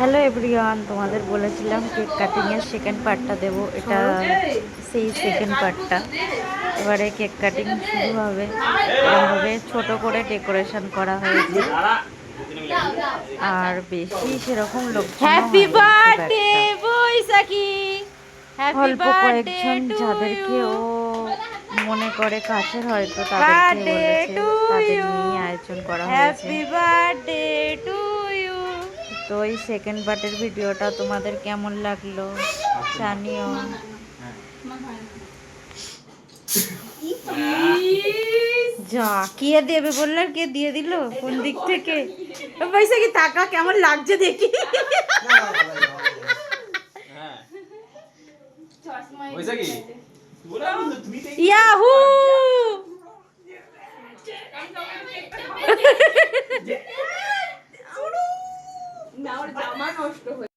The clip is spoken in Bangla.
হ্যালো এভরিওয়ান তোমাদের বলেছিলাম কেক কাটিংয়ের সেকেন্ড পার্টটা দেব। এটা সেই সেকেন্ড পার্টটা এবারে কেক কাটিং শুরু হবে। এরকমভাবে ছোট করে ডেকোরেশন করা হয়েছে। আর বেশি সেরকম লোক হ্যাপি বার্থডে বৈশাখী! হ্যাপি অল্প বার্থডে কয়েকজন যাদেরকে ও মনে করে কাছের হয়তো তাদেরকে বলেছে তাদের নিয়ে আয়োজন করা হয়েছে। হ্যাপি বার্থডে তো এই সেকেন্ড পার্টের ভিডিওটা তোমাদের কেমন লাগল? জানিও। যা কে দেবে বললে আর কে দিয়ে দিল? কোন দিক থেকে? বৈশাখী টাকা কেমন লাগছে দেখি। বৈশাখী ইয়াহু